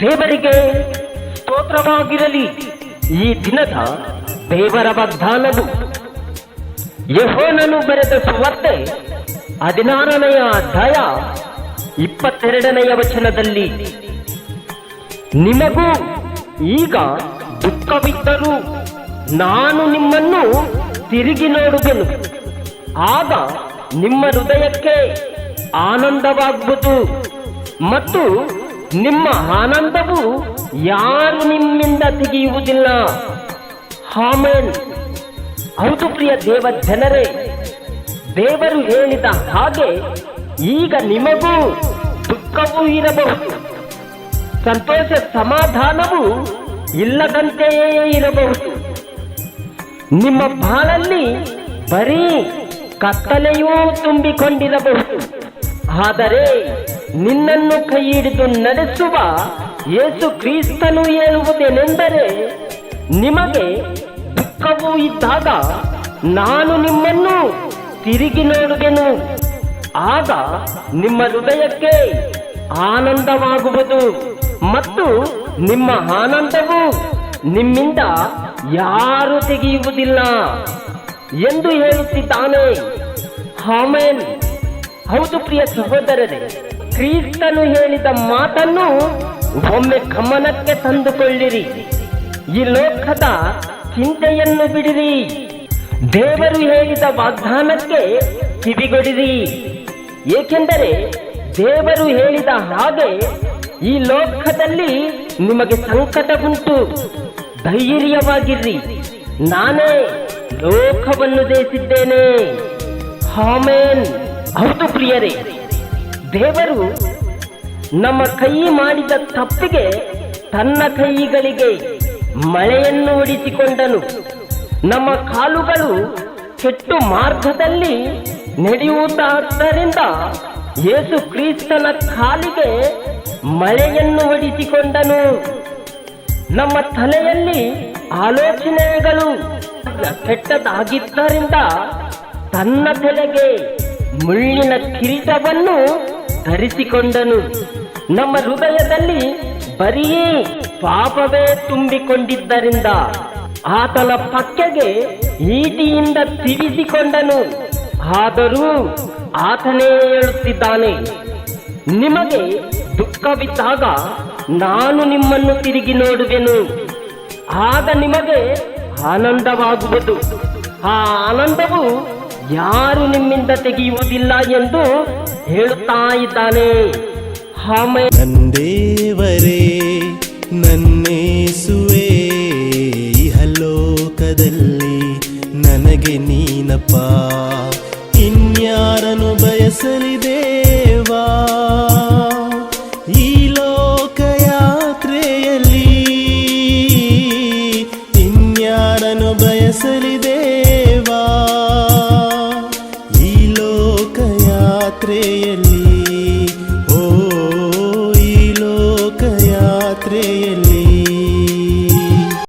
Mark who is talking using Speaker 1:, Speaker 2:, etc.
Speaker 1: ದೇವರಿಗೆ ಸ್ತೋತ್ರವಾಗಿರಲಿ. ಈ ದಿನದ ದೇವರ ವಾಗ್ದಾನವು ಯಹೋನನು ಬರೆದ ಸುವಾರ್ತೆ ಹದಿನಾರನೆಯ ಅಧ್ಯಾಯ ಇಪ್ಪತ್ತೆರಡನೆಯ ವಚನದಲ್ಲಿ, ನಿಮಗೂ ಈಗ ದುಃಖವಿದ್ದರೂ ನಾನು ನಿಮ್ಮನ್ನು ತಿರುಗಿ ನೋಡುವೆನು. ಆಗ ನಿಮ್ಮ ಹೃದಯಕ್ಕೆ ಆನಂದವಾಗುವುದು ಮತ್ತು ನಿಮ್ಮ ಆನಂದವು ಯಾರು ನಿಮ್ಮಿಂದ ತೆಗೆಯುವುದಿಲ್ಲ. ಹಾಮೇನ್ ಹೌದು ಪ್ರಿಯ ದೇವ ಜನರೇ ದೇವರು ಹೇಳಿದ ಹಾಗೆ ಈಗ ನಿಮಗೂ ದುಃಖವೂ ಇರಬಹುದು. ಸಂತೋಷ ಸಮಾಧಾನವು ಇಲ್ಲದಂತೆಯೇ ಇರಬಹುದು. ನಿಮ್ಮ ಬಾಳಲ್ಲಿ ಬರೀ ಕತ್ತಲೆಯೂ ತುಂಬಿಕೊಂಡಿರಬಹುದು. ಆದರೆ ನಿನ್ನನ್ನು ಕೈ ಹಿಡಿದು ನಡೆಸುವ ಯೇಸು ಕ್ರೀಸ್ತನು ಹೇಳುವುದೇನೆಂದರೆ, ನಿಮಗೆ ದುಃಖವೂ ಇದ್ದಾಗ ನಾನು ನಿಮ್ಮನ್ನು ತಿರುಗಿ ನೋಡುವೆನು. ಆಗ ನಿಮ್ಮ ಹೃದಯಕ್ಕೆ ಆನಂದವಾಗುವುದು ಮತ್ತು ನಿಮ್ಮ ಆನಂದವು ನಿಮ್ಮಿಂದ ಯಾರು ತೆಗೆಯುವುದಿಲ್ಲ. ಎಂದು ಹೇಳುತ್ತಿದ್ದಾನೆ. ಹಾಮೇನ್ ಹೌದು ಪ್ರಿಯ ಸಹೋದರರೇ, ಕ್ರಿಸ್ತನು ಹೇಳಿದ ಮಾತನ್ನು ಒಮ್ಮೆ ಗಮನಕ್ಕೆ ತಂದುಕೊಳ್ಳಿರಿ. ಈ ಲೋಕದ ಚಿಂತೆಯನ್ನು ಬಿಡಿರಿ. ದೇವರು ಹೇಳಿದ ವಾಗ್ದಾನಕ್ಕೆ ಕಿವಿಗೊಡಿರಿ. ಏಕೆಂದರೆ ದೇವರು ಹೇಳಿದ ಹಾಗೆ ಈ ಲೋಕದಲ್ಲಿ ನಿಮಗೆ ಸಂಕಟ ಉಂಟು ಧೈರ್ಯವಾಗಿರ್ರಿ ನಾನೇ ಲೋಕವನ್ನು ಜಯಿಸಿದ್ದೇನೆ. ಹಾಮೇನ್ ಹೌದು ಪ್ರಿಯರೇ, ದೇವರು ನಮ್ಮ ಕೈ ಮಾಡಿದ ತಪ್ಪಿಗೆ ತನ್ನ ಕೈಗಳಿಗೆ ಮಳೆಯನ್ನು ಉಡಿಸಿಕೊಂಡನು. ನಮ್ಮ ಕಾಲುಗಳು ಕೆಟ್ಟು ಮಾರ್ಗದಲ್ಲಿ ನಡೆಯುವುದಾದ್ದರಿಂದ ಯೇಸು ಕ್ರಿಸ್ತನ ಕಾಲಿಗೆ ಮಳೆಯನ್ನು ಹೊಡಿಸಿಕೊಂಡನು ನಮ್ಮ ತಲೆಯಲ್ಲಿ ಆಲೋಚನೆಗಳು ಕೆಟ್ಟದಾಗಿದ್ದರಿಂದ ತನ್ನ ತಲೆಗೆ ಮುಳ್ಳಿನ ಕಿರೀಟವನ್ನು ಧರಿಸಿಕೊಂಡನು. ನಮ್ಮ ಹೃದಯದಲ್ಲಿ ಬರೀ ಪಾಪವೇ ತುಂಬಿಕೊಂಡಿದ್ದರಿಂದ ಆತನ ಪಕ್ಕೆಗೆ ಈಟಿಯಿಂದ ತಿವಿಸಿಕೊಂಡನು ಆದರೂ ಆತನೇ ಹೇಳುತ್ತಿದ್ದಾನೆ ನಿಮಗೆ ದುಃಖವಿದ್ದಾಗ ನಾನು ನಿಮ್ಮನ್ನು ತಿರುಗಿ ನೋಡುವೆನು. ಆಗ ನಿಮಗೆ ಆನಂದವಾಗುವುದು. ಆ ಆನಂದವು ಯಾರು ನಿಮ್ಮಿಂದ ತೆಗೆಯುವುದಿಲ್ಲ ಎಂದು ಹೇಳುತ್ತಾ ಇದ್ದಾನೆ.
Speaker 2: ನಂದೇವರೇ ನನ್ನೇಸುವೆ ಇಹಲೋಕದಲ್ಲಿ ನನಗೆ ನೀನಪ್ಪ. ಬಯಸಲಿ